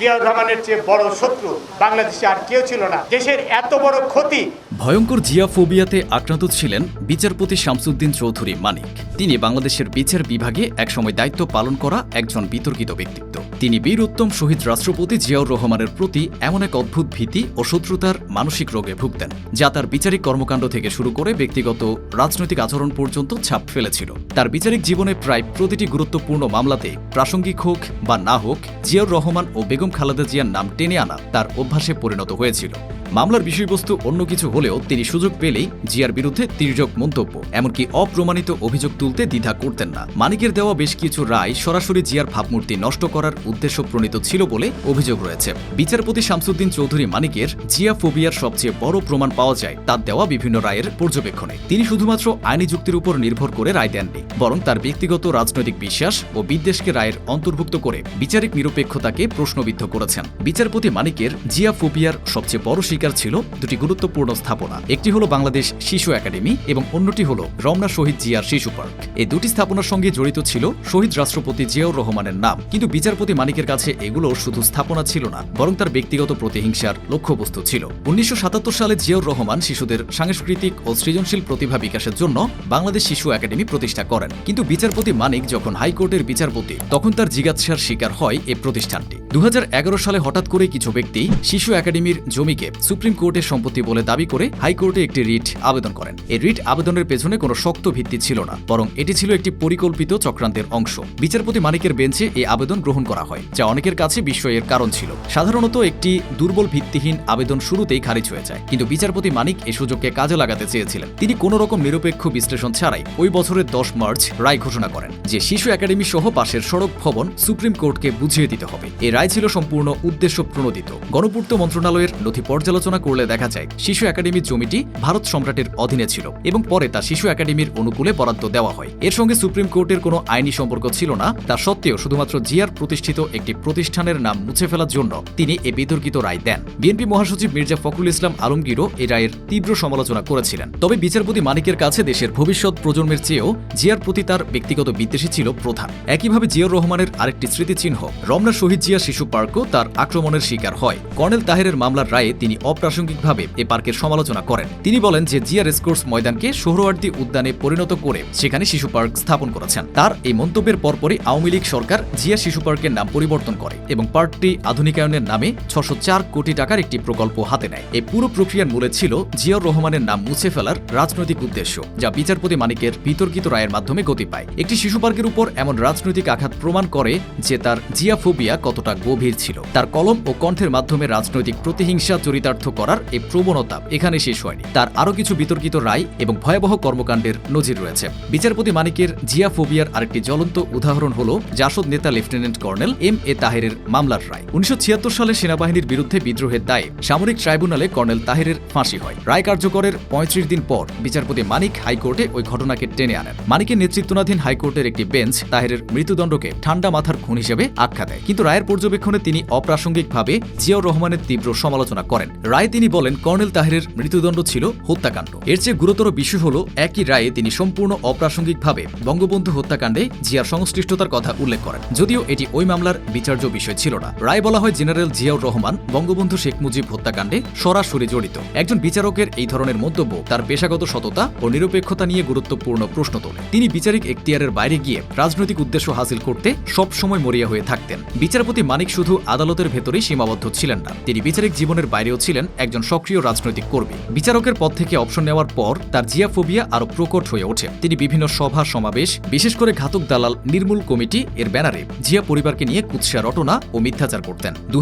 জিয়াউর রহমানের চেয়ে বড় শত্রু বাংলাদেশে আর কেউ ছিল না। দেশের এত বড় ক্ষতি। ভয়ঙ্কর জিয়া ফোবিয়াতে আক্রান্ত ছিলেন বিচারপতি শামসুদ্দিন চৌধুরী মানিক। তিনি বাংলাদেশের বিচার বিভাগে একসময় দায়িত্ব পালন করা একজন বিতর্কিত ব্যক্তিত্ব। তিনি বীর উত্তম শহীদ রাষ্ট্রপতি জিয়াউর রহমানের প্রতি এমন এক অদ্ভুত ভীতি ও শত্রুতার মানসিক রোগে ভুগতেন, যা তার বিচারিক কর্মকাণ্ড থেকে শুরু করে ব্যক্তিগত রাজনৈতিক আচরণ পর্যন্ত ছাপ ফেলেছিল। তার বিচারিক জীবনে প্রায় প্রতিটি গুরুত্বপূর্ণ মামলাতে প্রাসঙ্গিক হোক বা না হোক, জিয়াউর রহমান ও বেগম খালেদা জিয়ার নাম টেনে আনা তার অভ্যাসে পরিণত হয়েছিল। মামলার বিষয়বস্তু অন্য কিছু হলেও তিনি সুযোগ পেলেই জিয়ার বিরুদ্ধে তির্যক মন্তব্য, এমনকি অপ্রমাণিত অভিযোগ তুলতে দ্বিধা করতেন না। মানিকের দেওয়া বেশ কিছু রায় সরাসরি জিয়ার ভাবমূর্তি নষ্ট করার উদ্দেশ্য প্রণীত ছিল বলে অভিযোগ রয়েছে। বিচারপতি শামসুদ্দিন চৌধুরী মানিকের জিয়া ফোবিয়ার সবচেয়ে বড় প্রমাণ পাওয়া যায় তার দেওয়া বিভিন্ন রায়ের পর্যবেক্ষণে। তিনি শুধুমাত্র আইনি যুক্তির উপর নির্ভর করে রায় দেননি, বরং তার ব্যক্তিগত রাজনৈতিক বিশ্বাস ও বিদ্বেষকে রায়ের অন্তর্ভুক্ত করে বিচারিক নিরপেক্ষতাকে প্রশ্নবিদ্ধ করেছেন। বিচারপতি মানিকের জিয়া ফোবিয়ার সবচেয়ে বড় শিকার ছিল দুটি গুরুত্বপূর্ণ স্থাপনা, একটি হলো বাংলাদেশ শিশু একাডেমি এবং অন্যটি হলো রমনা শহীদ জিয়ার শিশু পার্ক। এই দুটি স্থাপনার সঙ্গে জড়িত ছিল শহীদ রাষ্ট্রপতি জিয়াউর রহমানের নাম, কিন্তু বিচারপতি মানিকের কাছে এগুলো শুধু স্থাপনা ছিল না, বরং তার ব্যক্তিগত প্রতিহিংসার লক্ষ্যবস্তু ছিল। উনিশশো সাতাত্তর সালে জিয়াউর রহমান শিশুদের সাংস্কৃতিক ও সৃজনশীল প্রতিভা বিকাশের জন্য বাংলাদেশ শিশু একাডেমি প্রতিষ্ঠা করেন। কিন্তু বিচারপতি মানিক যখন হাইকোর্টের বিচারপতি, তখন তার জিজ্ঞাসার শিকার হয় এ প্রতিষ্ঠানটি। দু হাজার এগারো সালে হঠাৎ করে কিছু ব্যক্তি শিশু একাডেমির জমিকে সুপ্রিম কোর্টের সম্পত্তি বলে দাবি করে হাইকোর্টে একটি রিট আবেদন করেন। এই রিট আবেদনের পেছনে কোনো শক্ত ভিত্তি ছিল না, বরং এটি ছিল একটি পরিকল্পিত চক্রান্তের অংশ। বিচারপতি মানিকের বেঞ্চে এই আবেদন গ্রহণ করা হয়, যা অনেকের কাছে বিস্ময়ের কারণ ছিল। সাধারণত একটি দুর্বল ভিত্তিহীন আবেদন শুরুতেই খারিজ হয়ে যায়, কিন্তু বিচারপতি মানিক এই সুযোগকে কাজে লাগাতে চেয়েছিলেন। তিনি কোনো রকম নিরপেক্ষ বিশ্লেষণ ছাড়াই ওই বছরের দশ মার্চ রায় ঘোষণা করেন যে শিশু একাডেমি সহ পাশের সড়ক ভবন সুপ্রিম কোর্টকে বুঝিয়ে দিতে হবে। এই রায় ছিল সম্পূর্ণ উদ্দেশ্য প্রণোদিত গণপূর্ত মন্ত্রণালয়ের নথি পর্যালোচনা করলে দেখা যায়, শিশু একাডেমির জমিটি ভারত সম্রাটের অধীনে ছিল এবং পরে তা শিশু একাডেমির অনুকূলে বরাদ্দ দেওয়া হয়। এর সঙ্গে সুপ্রিম কোর্টের কোনো আইনি সম্পর্ক ছিল না, তা সত্ত্বেও শুধুমাত্র জিয়ার প্রতিষ্ঠিত একটি প্রতিষ্ঠানের নাম মুছে ফেলার জন্য তিনি এ বিতর্কিত রায় দেন। বিএনপি মহাসচিব মির্জা ফখরুল ইসলাম আলমগীরও এ রায়ের তীব্র সমালোচনা করেছিলেন। তবে বিচারপতি মানিকের কাছে দেশের ভবিষ্যৎ প্রজন্মের চেয়েও জিয়ার প্রতি তার ব্যক্তিগত বিদ্বেষী ছিল প্রধান। একইভাবে জিয়াউর রহমানের আরেকটি স্মৃতিচিহ্ন, রমনা শহীদ জিয়া শিশু পার্কও তার আক্রমণের শিকার হয়। কর্নেল তাহেরের মামলার রায়ে তিনি অপ্রাসঙ্গিকভাবে এ পার্কের সমালোচনা করেন। তিনি বলেন যে জিয়া রেসকোর্স ময়দানকে সোহরওয়ার্দী উদ্যানে পরিণত করে সেখানে শিশু পার্ক স্থাপন করেছেন। তার এই মন্তব্যের পরপরই আওয়ামী লীগ সরকার জিয়া শিশু পার্কের নাম পরিবর্তন করে এবং পার্কটি আধুনিকায়নের নামে ছশো কোটি টাকার একটি প্রকল্প হাতে নেয়। এই পুরো প্রক্রিয়ার মূলে ছিল জিয়াউর রহমানের নাম মুছে ফেলার রাজনৈতিক উদ্দেশ্য, যা বিচারপতি মানিকের বিতর্কিত রায়ের মাধ্যমে গতি পায়। একটি শিশু পার্কের উপর এমন রাজনৈতিক আঘাত প্রমাণ করে যে তার জিয়াফোবিয়া কতটা গভীর ছিল। তার কলম ও কণ্ঠের মাধ্যমে রাজনৈতিক প্রতিহিংসা চরিতার্থ করার এই প্রবণতা এখানে শেষ হয়নি। তার আরও কিছু বিতর্কিত রায় এবং ভয়াবহ কর্মকাণ্ডের নজির রয়েছে। বিচারপতি মানিকের জিয়াফোবিয়ার আরেকটি জ্বলন্ত উদাহরণ হল জাসদ নেতা লেফটেন্যান্ট কর্নেল এম এ তাহেরের মামলার রায়। উনিশশো ছিয়াত্তর সালে সেনাবাহিনীর বিরুদ্ধে বিদ্রোহের দায়ে সামরিক ট্রাইব্যুনালে কর্নেল তাহেরের ফাঁসি হয়। রায় কার্যকরের পঁয়ত্রিশ দিন পর বিচারপতি মানিক হাইকোর্টে ওই ঘটনাকে টেনে আনেন। মানিকের নেতৃত্বাধীন হাইকোর্টের একটি বেঞ্চ তাহেরের মৃত্যুদণ্ডকে ঠান্ডা মাথার খুন হিসেবে আখ্যা দেয়। কিন্তু রায়ের পর্যবেক্ষণে তিনি অপ্রাসঙ্গিকভাবে জিয়াউর রহমানের তীব্র সমালোচনা করেন। রায়ে তিনি বলেন, কর্নেল তাহেরের মৃত্যুদণ্ড ছিল হত্যাকাণ্ড। এর চেয়ে গুরুতর বিষয় হল, একই রায়ে তিনি সম্পূর্ণ অপ্রাসঙ্গিকভাবে বঙ্গবন্ধু হত্যাকাণ্ডে জিয়ার সংশ্লিষ্টতার কথা উল্লেখ করেন। যদিও এটি ওই মামলার বিচার্য বিষয় ছিল না। রায় বলা হয়, জেনারেল জিয়াউর রহমান বঙ্গবন্ধু শেখ মুজিব হত্যাকাণ্ডে সরাসরি জড়িত। একজন বিচারকের এই ধরনের মন্তব্য তার পেশাগত সততা ও নিরপেক্ষতা নিয়ে গুরুত্বপূর্ণ প্রশ্ন তোলে। তিনি বিচারিক এখতিয়ারের বাইরে গিয়ে রাজনৈতিক উদ্দেশ্য হাসিল করতে সব সময় মরিয়া হয়ে থাকতেন। বিচারপতি মানিক শুধু আদালতের ভেতরেই সীমাবদ্ধ ছিলেন না, তিনি বিচারিক জীবনের বাইরেও ছিলেন একজন সক্রিয় রাজনৈতিক কর্মী। বিচারকের পদ থেকে অপশন নেওয়ার পর তার জিয়াফোবিয়া আরও প্রকট হয়ে ওঠে। তিনি বিভিন্ন সভা, সমাবেশ, বিশেষ করে ঘাতক দালাল নির্মূল কমিটি এর ব্যানারে জিয়া পরিবারকে নিয়ে কুৎসা, রটনা ও মিথ্যাচার করতেন। দু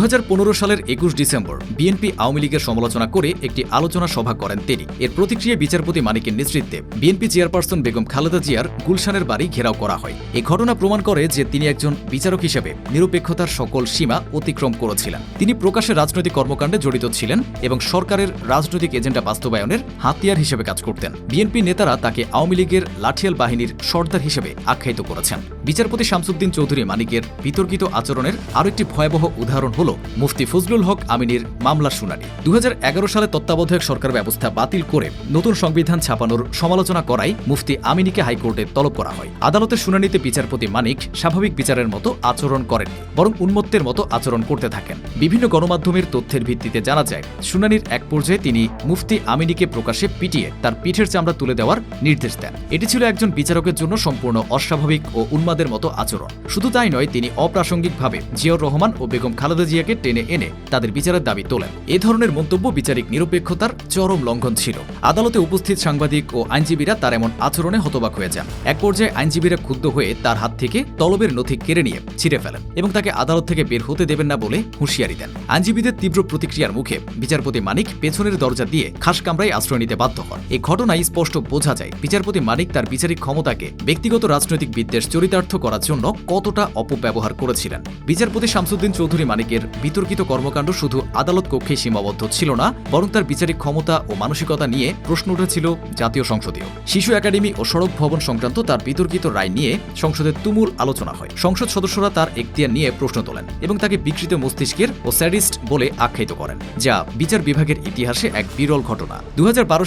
সালের একুশ ডিসেম্বর বিএনপি আওয়ামী লীগের সমালোচনা করে একটি আলোচনা সভা করেন তিনি। এর প্রতিক্রিয়া বিচারপতি মানিকের নেতৃত্বে বিএনপি চেয়ারপারসন বেগম খালেদা জিয়ার গুলশানের বাড়ি ঘেরাও করা হয়। এ ঘটনা প্রমাণ করে যে তিনি একজন বিচারক হিসেবে নিরপেক্ষতার সকল সীমা অতিক্রম করেছিলেন। তিনি প্রকাশ্যে রাজনৈতিক কর্মকাণ্ডে জড়িত ছিলেন এবং সরকারের রাজনৈতিক এজেন্ডা বাস্তবায়নের হাতিয়ার হিসেবে কাজ করতেন। বিএনপি নেতারা তাকে আওয়ামী লীগের লাঠিয়াল বাহিনীর সর্দার হিসেবে আখ্যায়িত করেছেন। বিচারপতি শামসুদ্দিন চৌধুরী মানিকের বিতর্কিত আচরণের আরও একটি ভয়াবহ উদাহরণ হল মুফতি ফজলুল হক আমিনীর মামলার শুনানি। দু হাজার এগারো সালে তত্ত্বাবধায়ক সরকার ব্যবস্থা বাতিল করে নতুন সংবিধান ছাপানোর সমালোচনা করায় মুফতি আমিনীকে হাইকোর্টে তলব করা হয়। আদালতের শুনানিতে বিচারপতি মানিক স্বাভাবিক বিচারের মতো আচরণ করেন বরং উন্মত্ত দৈত্যের মতো আচরণ করতে থাকেন। বিভিন্ন গণমাধ্যমের তথ্যের ভিত্তিতে জানা যায়, শুনানির এক পর্যায়ে তিনি মুফতি আমিনীকে প্রকাশ্যে পিটিয়ে তার পিঠের চামড়া তুলে দেওয়ার নির্দেশ দেন। এটি ছিল একজন বিচারকের জন্য সম্পূর্ণ অস্বাভাবিক ও উন্মাদের মতো আচরণ। শুধু তাই নয়, তিনি অপ্রাসঙ্গিকভাবে জিয়াউর রহমান ও বেগম খালেদা জিয়াকে টেনে এনে তাদের বিচারের দাবি তোলেন। এ ধরনের মন্তব্য বিচারিক নিরপেক্ষতার চরম লঙ্ঘন ছিল। আদালতে উপস্থিত সাংবাদিক ও আইনজীবীরা তার এমন আচরণে হতবাক হয়ে যান। এক পর্যায়ে আইনজীবীরা ক্ষুব্ধ হয়ে তার হাত থেকে তলবের নথি কেড়ে নিয়ে ছিঁড়ে ফেলেন এবং তাকে আদালত থেকে বের হতে দেবেন না বলে হুঁশিয়ারি দেন। আইনজীবীদের তীব্র প্রতিক্রিয়ার মুখে বিচারপতি মানিক পেছনের দরজা দিয়ে খাস কামরায় আশ্রয় নিতে বাধ্য হন। এই ঘটনায় স্পষ্ট বোঝা যায় বিচারপতি মানিক তার বিচারিক ক্ষমতাকে ব্যক্তিগত রাজনৈতিক বিদ্বেষ চরিতার্থ করার জন্য কতটা অপব্যবহার করেছিলেন। বিচারপতি শামসুদ্দিন চৌধুরী মানিকের বিতর্কিত কর্মকাণ্ড শুধু আদালত কক্ষে সীমাবদ্ধ ছিল না, বরং তার বিচারিক ক্ষমতা ও মানসিকতা নিয়ে প্রশ্ন উঠেছিল জাতীয় সংসদীয়। শিশু একাডেমি ও সড়ক ভবন সংক্রান্ত তার বিতর্কিত রায় নিয়ে সংসদে তুমুল আলোচনা হয়। সংসদ সদস্যরা তার এখতিয়ার নিয়ে প্রশ্ন তোলেন। এবং তাকে বিকৃত মস্তিষ্কের ও স্যাডিস্ট বলে আখ্যায়িত করেন, যা বিচার বিভাগের ইতিহাসে এক বিরল ঘটনা। দু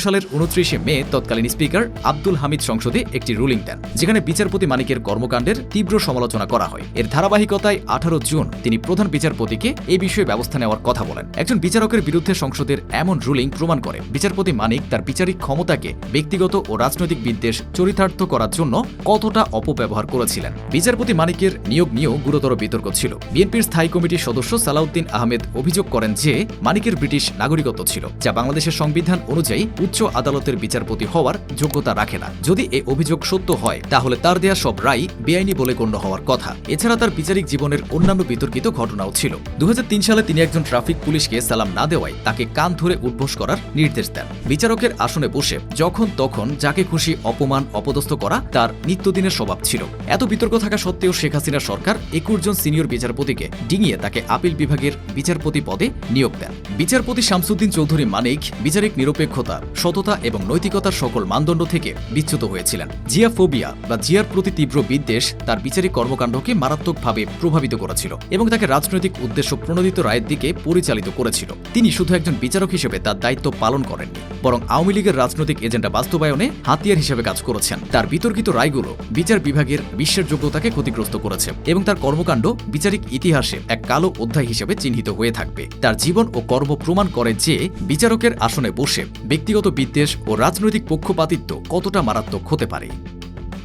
সালের উনত্রিশে মে তৎকালীন স্পিকার আব্দুল হামিদ সংসদে একটি রুলিং দেন, যেখানে বিচারপতি মানিকের কর্মকাণ্ডের তীব্র সমালোচনা করা হয়। এর ধারাবাহিকতায় আঠারো জুন তিনি প্রধান বিচারপতিকে এই বিষয়ে ব্যবস্থা নেওয়ার কথা বলেন। একজন বিচারকের বিরুদ্ধে সংসদের এমন রুলিং প্রমাণ করে, বিচারপতি মানিক তার বিচারিক ক্ষমতাকে ব্যক্তিগত ও রাজনৈতিক বিদ্বেষ চরিতার্থ করার জন্য কতটা অপব্যবহার করেছিলেন। বিচারপতি মানিকের নিয়োগ নিয়েও গুরুতর বিতর্ক ছিল। বিএনপির স্থায়ী কমিটির সদস্য সালাউদ্দিন আহমেদ অভিযোগ করেন যে মানিকের ব্রিটিশ নাগরিকত্ব ছিল, যা বাংলাদেশের সংবিধান অনুযায়ী উচ্চ আদালতের বিচারপতি হওয়ার যোগ্যতা রাখে না। যদি এই অভিযোগ সত্য হয়, তাহলে তার দেয়া সব রায় বেআইনি বলে গণ্য হওয়ার কথা। এছাড়া তার বিচারিক জীবনের অন্যান্য বিতর্কিত ঘটনাও ছিল। দু হাজার তিন সালে তিনি একজন ট্রাফিক পুলিশকে সালাম না দেওয়ায় তাকে কান ধরে উদ্বোস করার নির্দেশ দেন। বিচারকের আসনে বসে যখন তখন যাকে খুশি অপমান, অপদস্থ করা তার নিত্যদিনের স্বভাব ছিল। এত বিতর্ক থাকা সত্ত্বেও শেখ হাসিনা সরকার একুশ জন সিনিয়র বিচারপতিকে ডিঙিয়ে তাকে আপিল বিভাগের বিচারপতি পদে নিয়োগ দেন। বিচারপতি শামসুদ্দিন চৌধুরী মানিক বিচারিক নিরপেক্ষতা, সততা এবং নৈতিকতার সকল মানদণ্ড থেকে বিচ্যুত হয়েছিলেন। জিয়া ফোবিয়া বা জিয়ার প্রতি তীব্র বিদ্বেষ তার বিচারিক কর্মকাণ্ডকে মারাত্মকভাবে প্রভাবিত করেছিল এবং তাকে রাজনৈতিক উদ্দেশ্য প্রণোদিত রায়ের দিকে পরিচালিত করেছিল। তিনি শুধু একজন বিচারক হিসেবে তার দায়িত্ব পালন করেননি, বরং আওয়ামী লীগের রাজনৈতিক এজেন্ডা বাস্তবায়নে হাতিয়ার হিসেবে কাজ করেছেন। তার বিতর্কিত রায়গুলো বিচার বিভাগের বিশ্বের যোগ্যতাকে ক্ষতিগ্রস্ত করেছে এবং তার কর্মকাণ্ড বিচারিক ইতিহাসে এক কালো অধ্যায় হিসেবে চিহ্নিত হয়ে থাকবে। তার জীবন ও কর্ম প্রমাণ করে যে বিচারকের আসনে বসে ব্যক্তিগত বিদ্বেষ ও রাজনৈতিক পক্ষপাতিত্ব কতটা মারাত্মক হতে পারে।